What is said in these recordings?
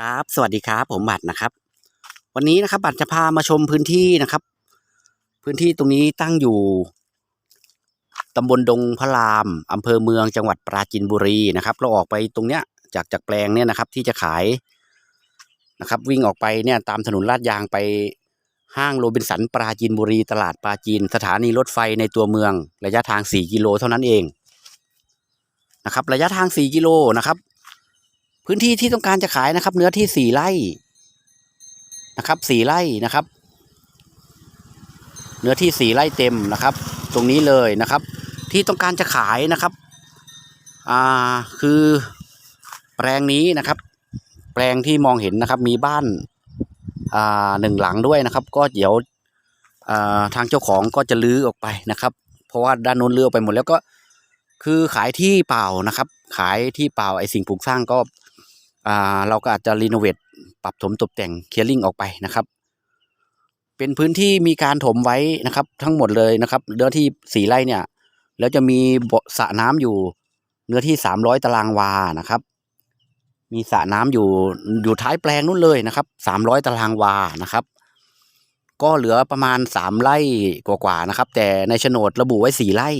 ครับ สวัสดีครับผมบัตรนะครับ วันนี้นะครับ บัตรจะพามาชมพื้นที่นะครับ พื้นที่ตรงนี้ตั้งอยู่ตำบลดงพระรามอำเภอเมืองจังหวัดปราจีนบุรีนะครับ เราออกไปตรงเนี้ยจากจากแปลงเนี่ยนะครับ ที่จะขายนะครับ วิ่งออกไปเนี่ยตามถนนลาดยางไปห้างโรบินสันปราจีนบุรี ตลาดปราจีน สถานีรถไฟในตัวเมือง ระยะทาง 4 กิโลเท่านั้นเองนะครับ ระยะทาง 4 กิโลนะครับ พื้นที่ที่ต้องการจะขายนะครับ เนื้อที่สี่ไร่นะครับสี่ไร่นะครับ เนื้อที่สี่ไร่เต็มนะครับ ตรงนี้เลยนะครับ ที่ต้องการจะขายนะครับอ่าคือแปลงนี้นะครับ แปลงที่มองเห็นนะครับ มีบ้านอ่าหนึ่งหลังด้วยนะครับ ก็เดี๋ยวอ่าทางเจ้าของก็จะลื้อออกไปนะครับ เพราะว่าด้านโน้นลื้อออกไปหมดแล้วก็คือขายที่เปล่านะครับ ขายที่เปล่าไอสิ่งปลูกสร้างก็ เราก็อาจจะรีโนเวทปรับถมตกแต่งเคลียร์ลิงออกไปนะครับ เป็นพื้นที่มีการถมไว้นะครับ ทั้งหมดเลยนะครับเนื้อที่สี่ไร่เนี่ย แล้วจะมีสระน้ำอยู่เนื้อที่สามร้อยตารางวานะครับ มีสระน้ำอยู่อยู่ท้ายแปลงนู้นเลยนะครับสามร้อยตารางวานะครับ ก็เหลือประมาณสามไร่กว่าๆนะครับ แต่ในโฉนดระบุไว้สี่ไร่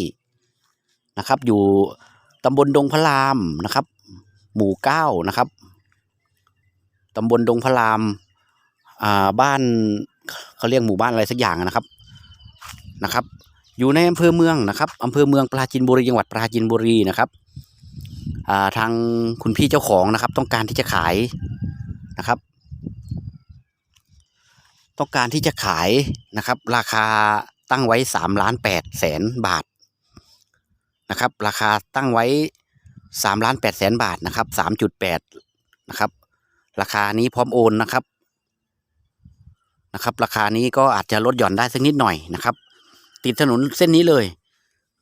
นะครับ อยู่ตำบลดงพระรามนะครับ หมู่เก้านะครับ ตำบลดงพระราม อ่า บ้านเขาเรียกหมู่บ้านอะไรสักอย่างนะครับ นะครับ อยู่ในอำเภอเมืองนะครับอำเภอเมืองปราจีนบุรีจังหวัดปราจีนบุรีนะครับ อ่า ทางคุณพี่เจ้าของนะครับ ต้องการที่จะขายนะครับ ต้องการที่จะขายนะครับ ราคาตั้งไว้สามล้านแปดแสนบาทนะครับ ราคาตั้งไว้สามล้านแปดแสนบาทนะครับสามจุดแปดนะครับ ราคานี้พร้อมโอนนะครับนะครับ ราคานี้ก็อาจจะลดหย่อนได้สักนิดหน่อยนะครับ ติดถนนเส้นนี้เลย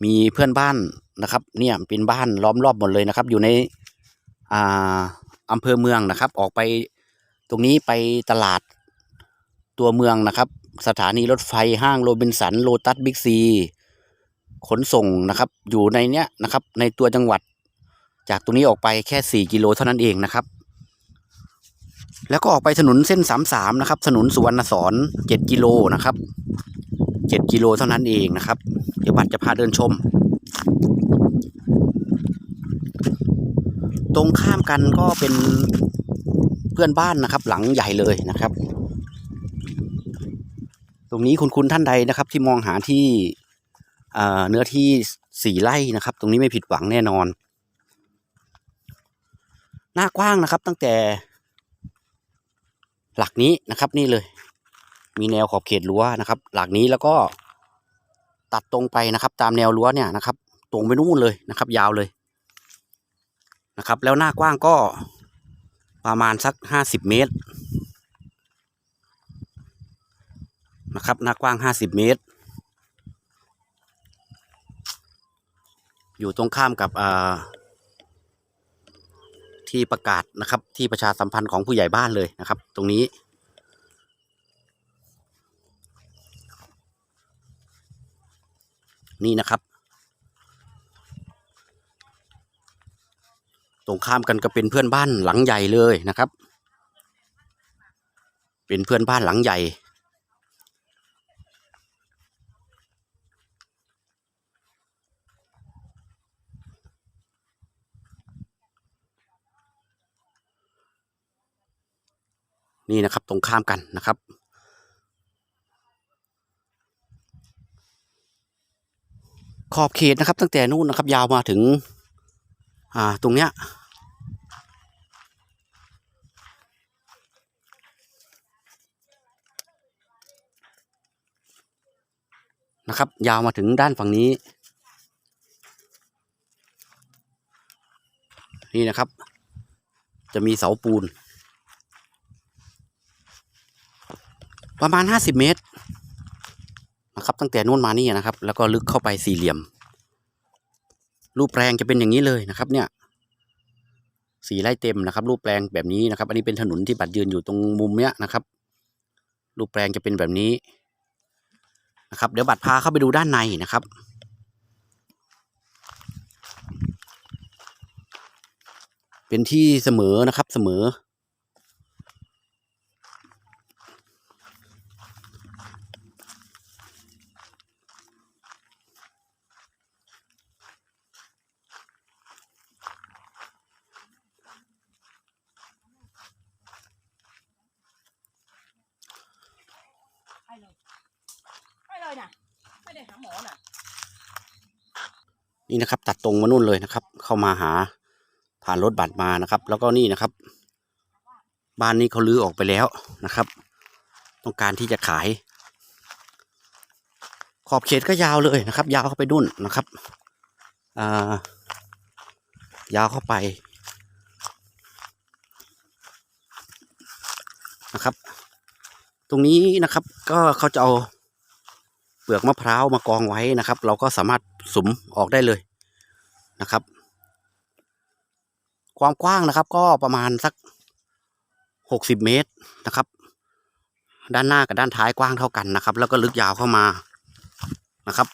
มีเพื่อนบ้านนะครับ เนี่ยเป็นบ้านล้อมรอบหมดเลยนะครับ อยู่ในอ่าอำเภอเมืองนะครับ ออกไปตรงนี้ไปตลาดตัวเมืองนะครับ สถานีรถไฟห้างโรบินสันโลตัสบิ๊กซีขนส่งนะครับ อยู่ในเนี้ยนะครับ ในตัวจังหวัด จากตรงนี้ออกไปแค่สี่กิโลเท่านั้นเองนะครับ แล้วก็ออกไปถนนเส้นสามสามนะครับ ถนนสุวรรณสอนเจ็ดกิโลนะครับเจ็ดกิโลเท่านั้นเองนะครับ เดี๋ยวบัตรจะพาเดินชม ตรงข้ามกันก็เป็นเพื่อนบ้านนะครับ หลังใหญ่เลยนะครับ ตรงนี้คุณคุณท่านใดนะครับ ที่มองหาที่เอ่อเนื้อที่สี่ไร่นะครับ ตรงนี้ไม่ผิดหวังแน่นอน หน้ากว้างนะครับตั้งแต่ หลักนี้นะครับนี่เลย มีแนวขอบเขตรั้วนะครับ หลักนี้แล้วก็ตัดตรงไปนะครับ ตามแนวรั้วเนี่ยนะครับ ตรงไปนู่นเลยนะครับ ยาวเลยนะครับ แล้วหน้ากว้างก็ประมาณสักห้าสิบเมตรนะครับหน้ากว้างห้าสิบเมตร อยู่ตรงข้ามกับอ่า ที่ประกาศนะครับ ที่ประชาสัมพันธ์ของผู้ใหญ่บ้านเลยนะครับ ตรงนี้ นี่นะครับ ตรงข้ามกันก็เป็นเพื่อนบ้านหลังใหญ่เลยนะครับ เป็นเพื่อนบ้านหลังใหญ่ นี่นะครับตรงข้ามกันนะครับ ขอบเขตนะครับ ตั้งแต่นู่นนะครับ ยาวมาถึง อ่าตรงเนี้ยนะครับ ยาวมาถึงด้านฝั่งนี้ นี่นะครับ จะมีเสาปูน ประมาณห้าสิบเมตรนะครับ ตั้งแต่นู่นมานี่นะครับ แล้วก็ลึกเข้าไปสี่เหลี่ยม รูปแปลงจะเป็นอย่างนี้เลยนะครับ เนี่ยสีไร่เต็มนะครับ รูปแปลงแบบนี้นะครับ อันนี้เป็นถนนที่บัดยืนอยู่ตรงมุมเนี้ยนะครับ รูปแปลงจะเป็นแบบนี้นะครับ เดี๋ยวบัดพาเข้าไปดูด้านในนะครับเป็นที่เสมอนะครับเสมอ เลยไปเลยนะไม่ได้หาหมอน่ะ นี่นะครับ ตัดตรง มานู่นเลยนะครับ เข้ามาหาผ่านรถบัตรมานะครับ แล้วก็นี่นะครับ บ้านนี้เขาลื้อออกไปแล้วนะครับ ต้องการที่จะขาย ขอบเขตก็ยาวเลยนะครับ ยาวเข้าไปนุ่นนะครับอ่ายาวเข้าไปนะครับ ตรงนี้นะครับก็เขาจะเอาเปลือกมะพร้าวมากองไว้นะครับ เราก็สามารถสุมออกได้เลย นะครับ ความกว้างนะครับ ก็ประมาณสักหกสิบเมตรนะครับ ด้านหน้ากับด้านท้ายกว้างเท่ากันนะครับ แล้วก็ลึกยาวเข้ามานะครับ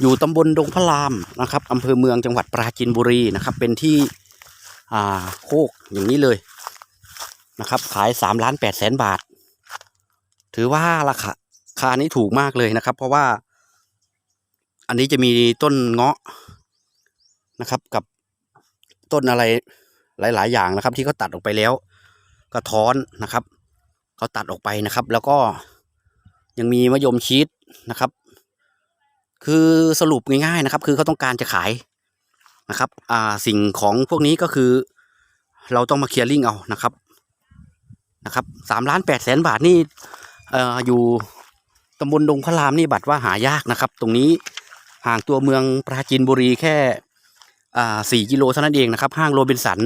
อยู่ตำบลดงพระรามนะครับอำเภอเมืองจังหวัดปราจีนบุรีนะครับ เป็นที่อ่าโคกอย่างนี้เลยนะครับ ขายสามล้านแปดแสนบาท ถือว่าราคาราคานี้ถูกมากเลยนะครับ เพราะว่าอันนี้จะมีต้นเงาะ นะครับ กับต้นอะไรหลาย ๆ อย่างนะครับ ที่เขาตัดออกไปแล้วกระท้อนนะครับเขาตัดออกไปนะครับ แล้วก็ยังมีมะยมชีสนะครับ คือสรุปง่าย ๆ นะครับ คือเขาต้องการจะขายนะครับ อ่าสิ่งของพวกนี้ก็คือ เราต้องมาเคลียร์ลิงเอานะครับนะครับสามล้านแปดแสนบาทนี่เอ่ออยู่ตำบลดงพระรามนี่บัตรว่าหายากนะครับ ตรงนี้ห่างตัวเมืองปราจีนบุรีแค่ อ่าสี่กิโลเท่านั้นเองนะครับ ห้างโรบินสัน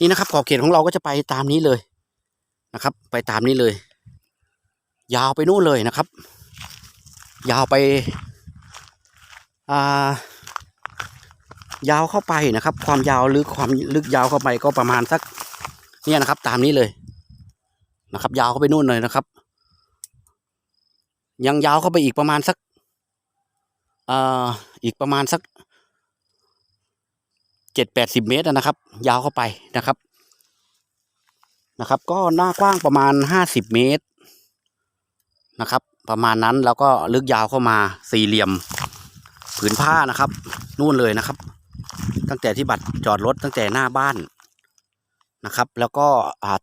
นี่นะครับ ขอบเขตของเราก็จะไปตามนี้เลยนะครับ ไปตามนี้เลย ยาวไปนู่นเลยนะครับ ยาวไปอ่ายาวเข้าไปนะครับ ความยาวหรือความลึกยาวเข้าไปก็ประมาณสัก เนี่ยนะครับ ตามนี้เลยนะครับ ยาวเข้าไปนู่นเลยนะครับ ยังยาวเข้าไปอีกประมาณสัก อีกประมาณสักเจ็ดแปดสิบเมตรนะครับ ยาวเข้าไปนะครับนะครับ ก็หน้ากว้างประมาณห้าสิบเมตรนะครับ ประมาณนั้นแล้วก็ลึกยาวเข้ามาสี่เหลี่ยมผืนผ้านะครับ นู่นเลยนะครับ ตั้งแต่ที่บัตรจอดรถตั้งแต่หน้าบ้านนะครับ แล้วก็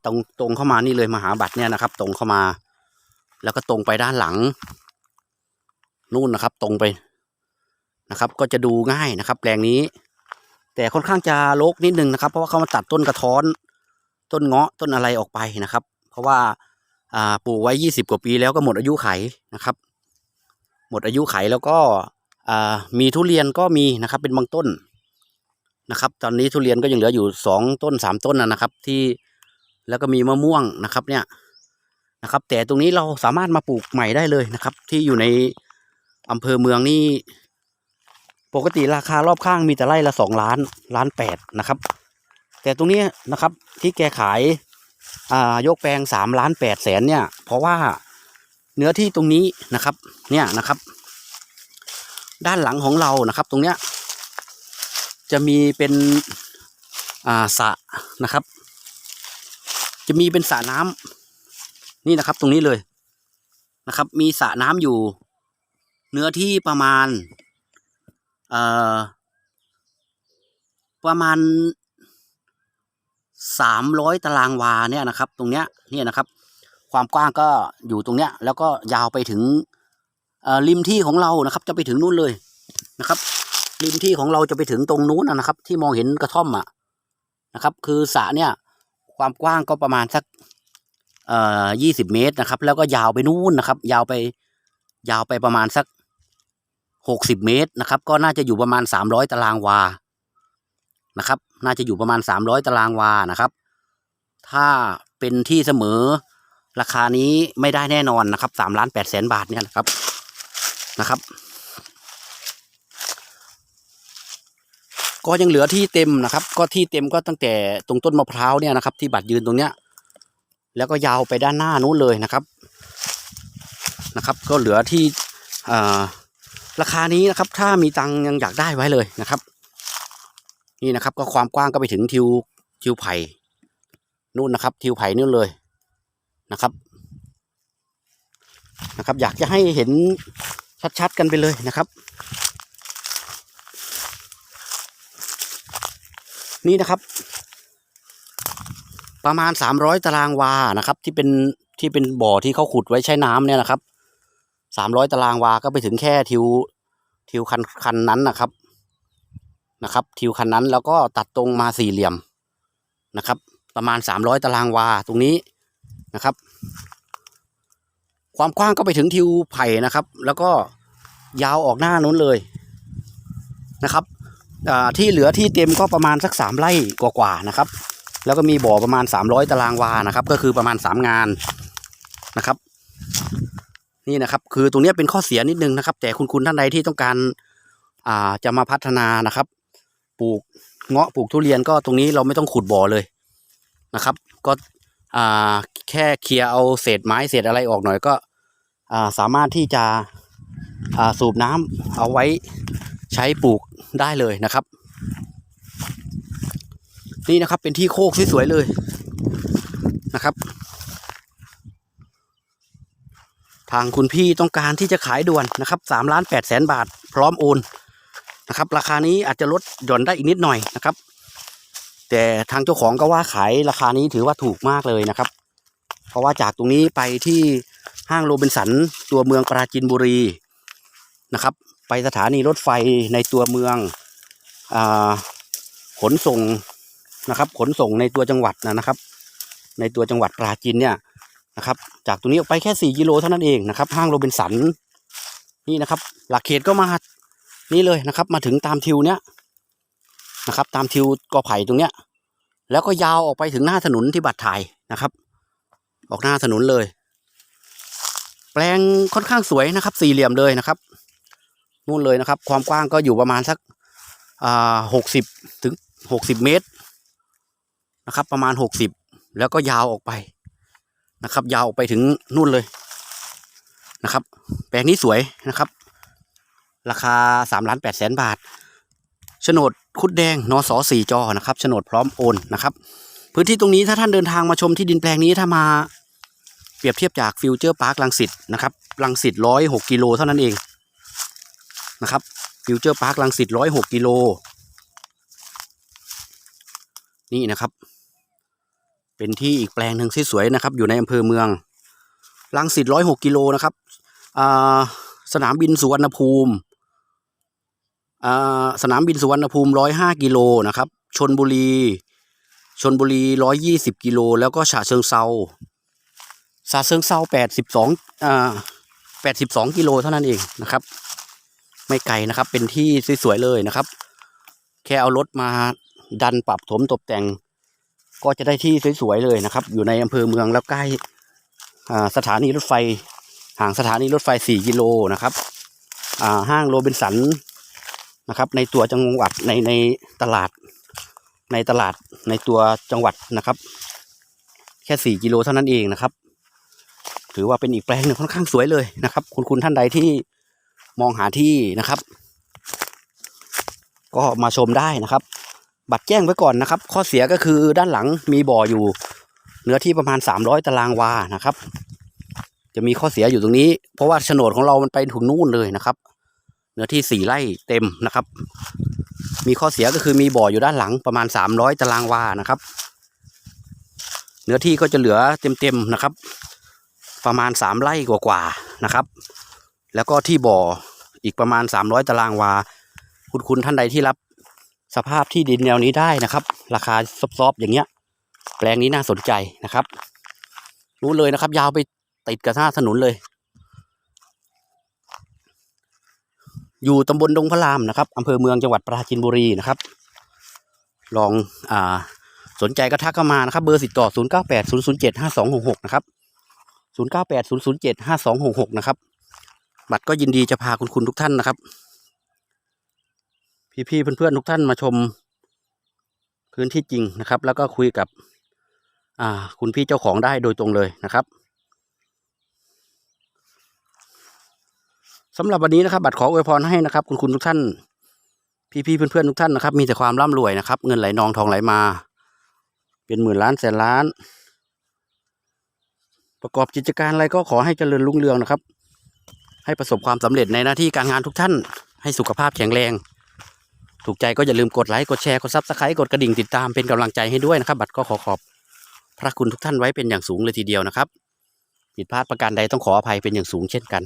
ตรงตรงเข้ามานี่เลยมหาบัตรเนี่ยนะครับ ตรงเข้ามา แล้วก็ตรงไปด้านหลัง นู่นนะครับ ตรงไป นะครับ ก็จะดูง่ายนะครับแปลงนี้ แต่ค่อนข้างจะรกนิดนึงนะครับ เพราะว่าเขามาตัดต้นกระท้อน ต้นเงาะต้นอะไรออกไปนะครับ เพราะว่าอ่าปลูกไว้ยี่สิบกว่าปีแล้วก็หมดอายุไขนะครับ หมดอายุไขแล้วก็อ่ามีทุเรียนก็มีนะครับ เป็นบางต้นนะครับ ตอนนี้ทุเรียนก็ยังเหลืออยู่สองต้นสามต้นนะครับ ที่แล้วก็มีมะม่วงนะครับเนี่ยนะครับ แต่ตรงนี้เราสามารถมาปลูกใหม่ได้เลยนะครับ ที่อยู่ในอำเภอเมืองนี่ ปกติราคารอบข้างมีแต่ไร่ละสองล้านล้านแปดนะครับ แต่ตรงนี้นะครับที่แกขายอ่ายกแปลงสามล้านแปดแสนเนี่ย เพราะว่าเนื้อที่ตรงนี้นะครับ เนี่ยนะครับ ด้านหลังของเรานะครับ ตรงเนี้ยจะมีเป็นอ่าสระนะครับ จะมีเป็นสระน้ำนี่นะครับตรงนี้เลยนะครับ มีสระน้ำอยู่ เนื้อที่ประมาณ เอ่อประมาณสามร้อยตารางวาเนี่ยนะครับ ตรงเนี้ยเนี่ยนะครับ ความกว้างก็อยู่ตรงเนี้ย แล้วก็ยาวไปถึงริมที่ของเรานะครับ จะไปถึงนู่นเลยนะครับริมที่ของเราจะไปถึงตรงนู้นนะนะครับ ที่มองเห็นกระท่อมอะนะครับ คือสระเนี่ยความกว้างก็ประมาณสักเอ่อยี่สิบเมตรนะครับ แล้วก็ยาวไปนู่นนะครับ ยาวไปยาวไปประมาณสัก หกสิบเมตรนะครับ ก็น่าจะอยู่ประมาณสามร้อยตารางวานะครับ น่าจะอยู่ประมาณสามร้อยตารางวานะครับ ถ้าเป็นที่เสมอราคานี้ไม่ได้แน่นอนนะครับสามล้านแปดแสนบาทเนี่ยนะครับนะครับ ก็ยังเหลือที่เต็มนะครับ ก็ที่เต็มก็ตั้งแต่ตรงต้นมะพร้าวเนี่ยนะครับ ที่บัตรยืนตรงเนี้ย แล้วก็ยาวไปด้านหน้านู้นเลยนะครับนะครับ ก็เหลือที่อ่า ราคานี้นะครับ ถ้ามีตังยังอยากได้ไว้เลยนะครับ นี่นะครับ ก็ความกว้างก็ไปถึงทิวทิวไผ่นู่นนะครับ ทิวไผ่นู่นเลยนะครับ นะครับ อยากจะให้เห็นชัดๆกันไปเลยนะครับ นี่นะครับ ประมาณสามร้อยตารางวานะครับ ที่เป็นที่เป็นบ่อที่เขาขุดไว้ใช้น้ำเนี่ยนะครับ สามร้อยตารางวา ก็ไปถึงแค่ทิวทิวคันคันนั้นนะครับนะครับ ทิวคันนั้นแล้วก็ตัดตรงมาสี่เหลี่ยมนะครับ ประมาณสามร้อยตารางวาตรงนี้นะครับ ความกว้างก็ไปถึงทิวไผ่นะครับ แล้วก็ยาวออกหน้านู้นเลยนะครับที่เหลือที่เต็มก็ประมาณสักสามไร่กว่าๆนะครับ แล้วก็มีบ่อประมาณ 300 ตารางวานะครับ ก็คือประมาณ 3 งานนะครับ นี่นะครับ คือตรงนี้เป็นข้อเสียนิดนึงนะครับ แต่คุณคุณท่านใดที่ต้องการอ่าจะมาพัฒนานะครับ ปลูกเงาะปลูกทุเรียนก็ตรงนี้เราไม่ต้องขุดบ่อเลยนะครับ ก็อ่าแค่เคลียร์เอาเศษไม้เศษอะไรออกหน่อยก็อ่าสามารถที่จะอ่าสูบน้ำเอาไว้ใช้ปลูกได้เลยนะครับ นี่นะครับเป็นที่โคกสวยๆเลยนะครับ ทางคุณพี่ต้องการที่จะขายด่วนนะครับสามล้านแปดแสนบาท พร้อมโอนนะครับ ราคานี้อาจจะลดหย่อนได้อีกนิดหน่อยนะครับ แต่ทางเจ้าของก็ว่าขายราคานี้ถือว่าถูกมากเลยนะครับ เพราะว่าจากตรงนี้ไปที่ห้างโรบินสันตัวเมืองปราจีนบุรีนะครับ ไปสถานีรถไฟในตัวเมืองอขนส่งนะครับ ขนส่งในตัวจังหวัดนะครับ ในตัวจังหวัดปราจีนเนี่ย นะครับ จากตรงนี้ออกไปแค่สี่กิโลเท่านั้นเองนะครับ ห้างโรบินสันนี่นะครับ หลักเขตก็มานี่เลยนะครับ มาถึงตามทิวเนี้ยนะครับ ตามทิวกอไผ่ตรงเนี้ย แล้วก็ยาวออกไปถึงหน้าถนนที่บัตรถ่ายนะครับ ออกหน้าถนนเลย แปลงค่อนข้างสวยนะครับ สี่เหลี่ยมเลยนะครับนู่นเลยนะครับ ความกว้างก็อยู่ประมาณสักอ่าหกสิบถึงหกสิบเมตรนะครับ ประมาณหกสิบแล้วก็ยาวออกไป นะครับ ยาวไปถึงนู่นเลยนะครับ แปลงนี้สวยนะครับ ราคาสามล้านแปดแสนบาทโฉนดคุดแดงนสสี่จอนะครับโฉนดพร้อมโอนนะครับ พื้นที่ตรงนี้ถ้าท่านเดินทางมาชมที่ดินแปลงนี้ถ้ามาเปรียบเทียบจากฟิวเจอร์พาร์คลังสิตนะครับลังสิตร้อยหกกิโลเท่านั้นเองนะครับฟิวเจอร์พาร์คลังสิตร้อยหกกิโลนี่นะครับ เป็นที่อีกแปลงหนึ่งที่สวยนะครับ อยู่ในอำเภอเมืองลังสิตร้อยหกกิโลนะครับสนามบินสุวรรณภูมิสนามบินสุวรรณภูมิร้อยห้ากิโลนะครับชนบุรีชนบุรีร้อยยี่สิบกิโลแล้วก็ฉะเชิงเซาฉะเชิงเซาแปดสิบสองแปดสิบสองกิโลเท่านั้นเองนะครับ ไม่ไกลนะครับเป็นที่สวยๆเลยนะครับ แค่เอารถมาดันปรับถมตกแต่ง ก็จะได้ที่สวยๆเลยนะครับ อยู่ในอำเภอเมืองแล้วใกล้อ่าสถานีรถไฟห่างสถานีรถไฟ 4 กิโลนะครับอ่าห้างโรบินสันนะครับในตัวจังหวัดในในตลาดในตลาดในตัวจังหวัดนะครับ แค่ 4 กิโลเท่านั้นเองนะครับ ถือว่าเป็นอีกแปลงหนึ่งค่อนข้างสวยเลยนะครับ คุณคุณท่านใดที่มองหาที่นะครับ ก็มาชมได้นะครับ บัตรแจ้งไว้ก่อนนะครับ ข้อเสียก็คือด้านหลังมีบ่ออยู่ เนื้อที่ประมาณ 300 ตารางวานะครับ จะมีข้อเสียอยู่ตรงนี้ เพราะว่าโฉนดของเรามันไปถึงนู่นเลยนะครับ เนื้อที่สี่ไร่เต็มนะครับ มีข้อเสียก็คือมีบ่ออยู่ด้านหลังประมาณ 300 ตารางวานะครับ เนื้อที่ก็จะเหลือเต็มๆนะครับ ประมาณ 3 ไร่กว่าๆนะครับ แล้วก็ที่บ่ออีกประมาณ 300 ตารางวาคุณคุณท่านใดที่รับ สภาพที่ดินแนวนี้ได้นะครับ ราคาซอฟๆอย่างเงี้ย แปลงนี้น่าสนใจนะครับ รู้เลยนะครับ ยาวไปติดกับหน้าถนนเลย อยู่ตำบลดงพระรามนะครับอำเภอเมืองจังหวัดปราจีนบุรีนะครับ ลองอ่าสนใจก็ทักเข้ามานะครับ เบอร์ติดต่อ 0 9 8 0 0 7 5 2 6 6 นะครับ 0 9 8 0 0 7 5 2 6 6 นะครับ บัตรก็ยินดีจะพาคุณคุณทุกท่านนะครับ พี่ๆเพื่อนๆทุกท่านมาชม พื้นที่จริงนะครับ แล้วก็คุยกับอ่าคุณพี่เจ้าของได้โดยตรงเลยนะครับสำหรับวันนี้นะครับ บัตรขออวยพรให้นะครับ คุณคุณทุกท่าน พี่ๆเพื่อนๆทุกท่านนะครับ มีแต่ความร่ำรวยนะครับ เงินไหลนองทองไหลมา เป็นหมื่นล้านแสนล้าน ประกอบกิจการอะไรก็ขอให้เจริญรุ่งเรืองนะครับ ให้ประสบความสำเร็จในหน้าที่การงานทุกท่าน ให้สุขภาพแข็งแรง ถูกใจก็อย่าลืมกดไลค์ กดแชร์ กดซับสไครต์กดกระดิ่งติดตามเป็นกำลังใจให้ด้วยนะครับ บัตรก็ขอขอบพระคุณทุกท่านไว้เป็นอย่างสูงเลยทีเดียวนะครับผิดพลาดประการใดต้องขออภัยเป็นอย่างสูงเช่นกัน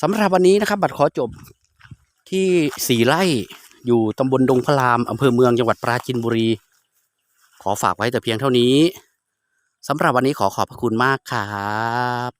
สำหรับวันนี้นะครับ บัตรขอจบที่สี่ไร่อยู่ตำบลดงพระรามอำเภอเมืองจังหวัดปราจีนบุรี ขอฝากไว้แต่เพียงเท่านี้สำหรับวันนี้ขอขอบพระคุณมากครับ